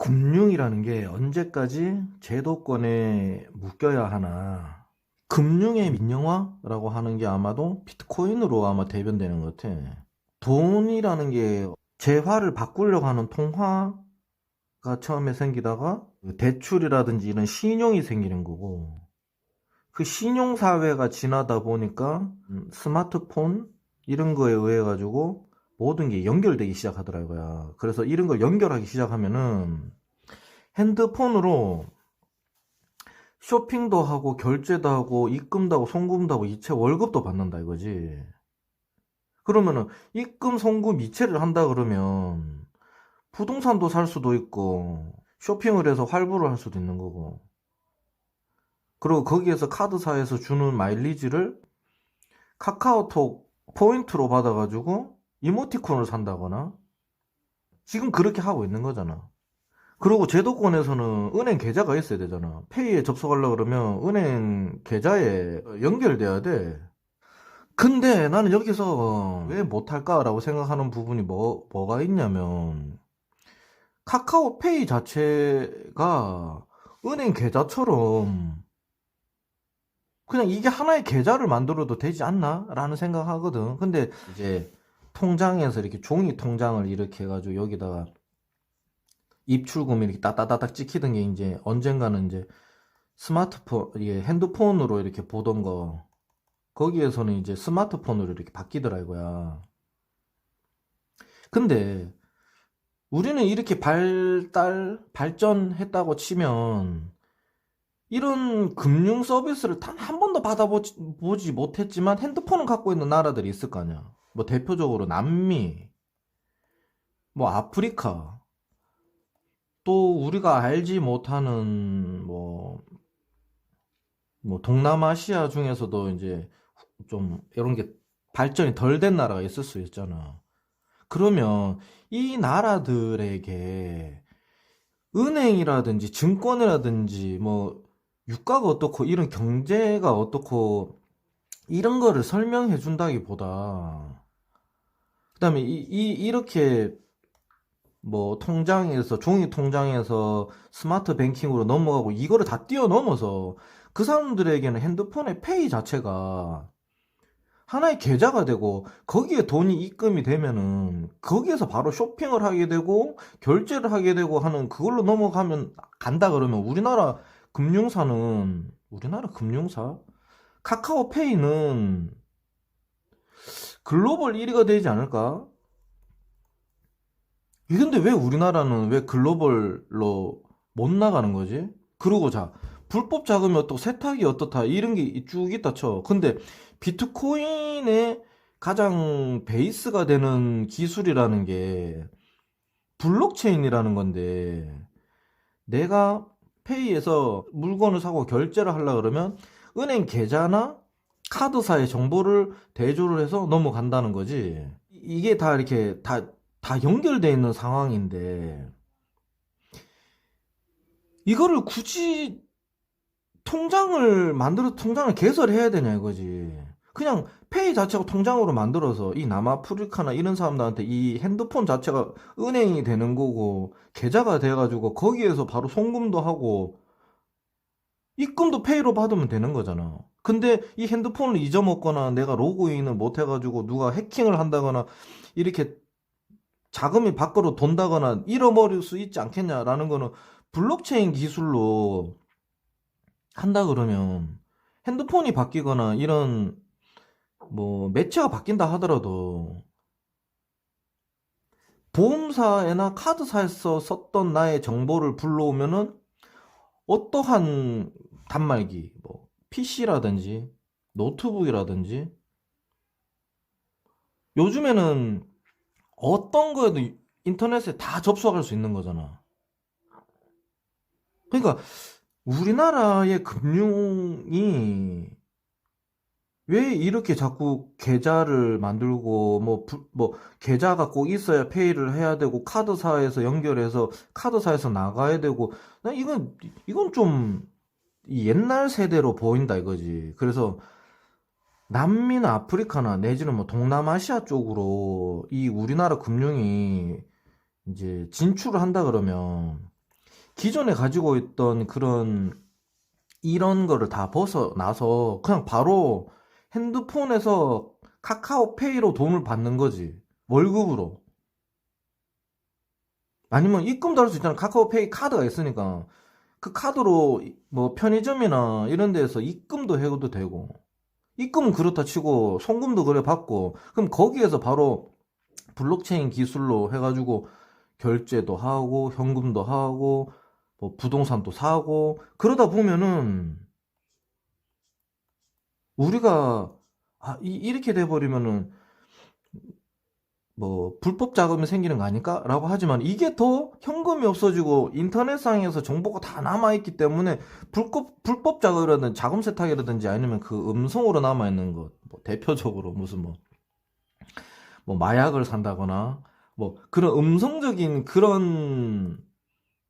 금융이라는 게 언제까지 제도권에 묶여야 하나. 금융의 민영화라고 하는 게 아마도 비트코인으로 아마 대변되는 것 같아. 돈이라는 게 재화를 바꾸려고 하는 통화가 처음에 생기다가 대출이라든지 이런 신용이 생기는 거고 그 신용 사회가 지나다 보니까 음, 스마트폰 이런 거에 의해 가지고 모든 게 연결되기 시작하더라고요. 그래서 이런 걸 연결하기 시작하면은 핸드폰으로 쇼핑도 하고 결제도 하고 입금도 하고 송금도 하고 이체 월급도 받는다 이거지. 그러면은 입금, 송금, 이체를 한다 그러면 부동산도 살 수도 있고 쇼핑을 해서 활부를 할 수도 있는 거고. 그리고 거기에서 카드사에서 주는 마일리지를 카카오톡 포인트로 받아가지고 이모티콘을 산다거나 지금 그렇게 하고 있는 거잖아. 그리고 제도권에서는 은행 계좌가 있어야 되잖아. 페이에 접속하려고 그러면 은행 계좌에 연결돼야 돼. 근데 나는 여기서 왜 못할까라고 생각하는 부분이 뭐, 뭐가 있냐면 카카오페이 자체가 은행 계좌처럼 그냥 이게 하나의 계좌를 만들어도 되지 않나? 라는 생각하거든. 근데 이제 통장에서 이렇게 종이 통장을 이렇게 해가지고 여기다가 입출금 이렇게 따따따딱 찍히던 게 이제 언젠가는 이제 스마트폰, 이게 핸드폰으로 이렇게 보던 거 거기에서는 이제 스마트폰으로 이렇게 바뀌더라고요. 근데 우리는 이렇게 발달, 발전했다고 치면 이런 금융 서비스를 단 한 번도 받아보지 보지 못했지만 핸드폰을 갖고 있는 나라들이 있을 거 아니야. 뭐 대표적으로 남미, 뭐 아프리카, 또 우리가 알지 못하는 뭐, 뭐 동남아시아 중에서도 이제 좀 이런 게 발전이 덜 된 나라가 있을 수 있잖아. 그러면 이 나라들에게 은행이라든지 증권이라든지 뭐 유가가 어떻고 이런 경제가 어떻고 이런 거를 설명해 준다기보다 그다음에 이, 이 이렇게 뭐 통장에서 종이 통장에서 스마트 뱅킹으로 넘어가고 이거를 다 뛰어넘어서 그 사람들에게는 핸드폰의 페이 자체가 하나의 계좌가 되고 거기에 돈이 입금이 되면은 거기에서 바로 쇼핑을 하게 되고 결제를 하게 되고 하는 그걸로 넘어가면 간다 그러면 우리나라 금융사는 우리나라 금융사? 카카오페이는 글로벌 1위가 되지 않을까? 이 근데 왜 우리나라는 왜 글로벌로 못 나가는 거지? 그러고 자, 불법 자금이 어떻고 세탁이 어떻다 이런 게 쭉 있다 쳐. 근데 비트코인의 가장 베이스가 되는 기술이라는 게 블록체인이라는 건데 내가 페이에서 물건을 사고 결제를 하려 그러면 은행 계좌나 카드사의 정보를 대조를 해서 넘어간다는 거지. 이게 다 이렇게 다, 다 연결되어 있는 상황인데, 이거를 굳이 통장을 만들어 통장을 개설해야 되냐 이거지. 그냥 페이 자체가 통장으로 만들어서 이 남아프리카나 이런 사람들한테 이 핸드폰 자체가 은행이 되는 거고 계좌가 돼가지고 거기에서 바로 송금도 하고 입금도 페이로 받으면 되는 거잖아. 근데 이 핸드폰을 잊어먹거나 내가 로그인을 못 해가지고 누가 해킹을 한다거나 이렇게 자금이 밖으로 돈다거나 잃어버릴 수 있지 않겠냐라는 거는 블록체인 기술로 한다 그러면 핸드폰이 바뀌거나 이런 뭐 매체가 바뀐다 하더라도 보험사나 카드사에서 썼던 나의 정보를 불러오면은 어떠한 단말기, 뭐 PC라든지 노트북이라든지 요즘에는 어떤 거에도 인터넷에 다 접속할 수 있는 거잖아. 그러니까 우리나라의 금융이 왜 이렇게 자꾸 계좌를 만들고 뭐, 부- 뭐 계좌가 꼭 있어야 페이를 해야 되고 카드사에서 연결해서 카드사에서 나가야 되고 나 이건 이건 좀 옛날 세대로 보인다 이거지. 그래서 남미나 아프리카나 내지는 뭐 동남아시아 쪽으로 이 우리나라 금융이 이제 진출을 한다 그러면 기존에 가지고 있던 그런 이런 거를 다 벗어나서 그냥 바로 핸드폰에서 카카오페이로 돈을 받는 거지. 월급으로. 아니면 입금도 할 수 있잖아. 카카오페이 카드가 있으니까. 그 카드로 뭐 편의점이나 이런 데에서 입금도 해도 되고. 입금은 그렇다 치고 송금도 그래 받고. 그럼 거기에서 바로 블록체인 기술로 해가지고 결제도 하고 현금도 하고 뭐 부동산도 사고 그러다 보면은 우리가 아, 이, 이렇게 돼버리면은 뭐 불법 자금이 생기는 거 아닐까라고 하지만 이게 더 현금이 없어지고 인터넷상에서 정보가 다 남아 있기 때문에 불법 불법 자금이라든지 자금 세탁이라든지 아니면 그 음성으로 남아 있는 것, 뭐 대표적으로 무슨 뭐, 뭐 마약을 산다거나 뭐 그런 음성적인 그런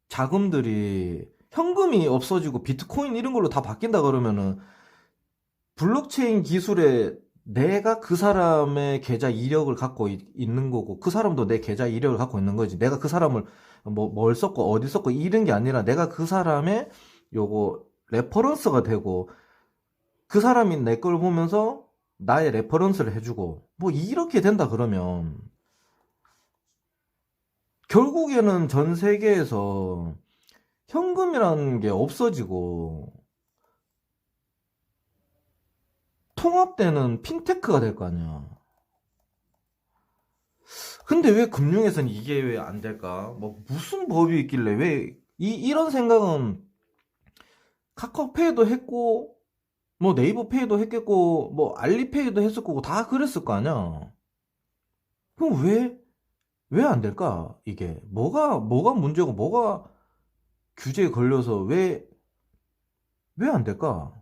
자금들이 현금이 없어지고 비트코인 이런 걸로 다 바뀐다 그러면은 블록체인 기술에 내가 그 사람의 계좌 이력을 갖고 있, 는 거고 그 사람도 내 계좌 이력을 갖고 있는 거지. 내가 그 사람을 뭐 뭘 썼고 어디 썼고 이런 게 아니라 내가 그 사람의 요거 레퍼런스가 되고 그 사람이 내 걸 보면서 나의 레퍼런스를 해주고 뭐 이렇게 된다 그러면 결국에는 전 세계에서 현금이라는 게 없어지고 통합되는 핀테크가 될 거 아니야. 근데 왜 금융에서는 이게 왜 안 될까? 뭐 무슨 법이 있길래 왜 이, 이런 생각은 카카오페이도 했고 뭐 네이버페이도 했겠고 뭐 알리페이도 했을 거고 다 그랬을 거 아니야. 그럼 왜 왜 안 될까? 이게 뭐가 뭐가 문제고 뭐가 규제에 걸려서 왜 왜 안 될까?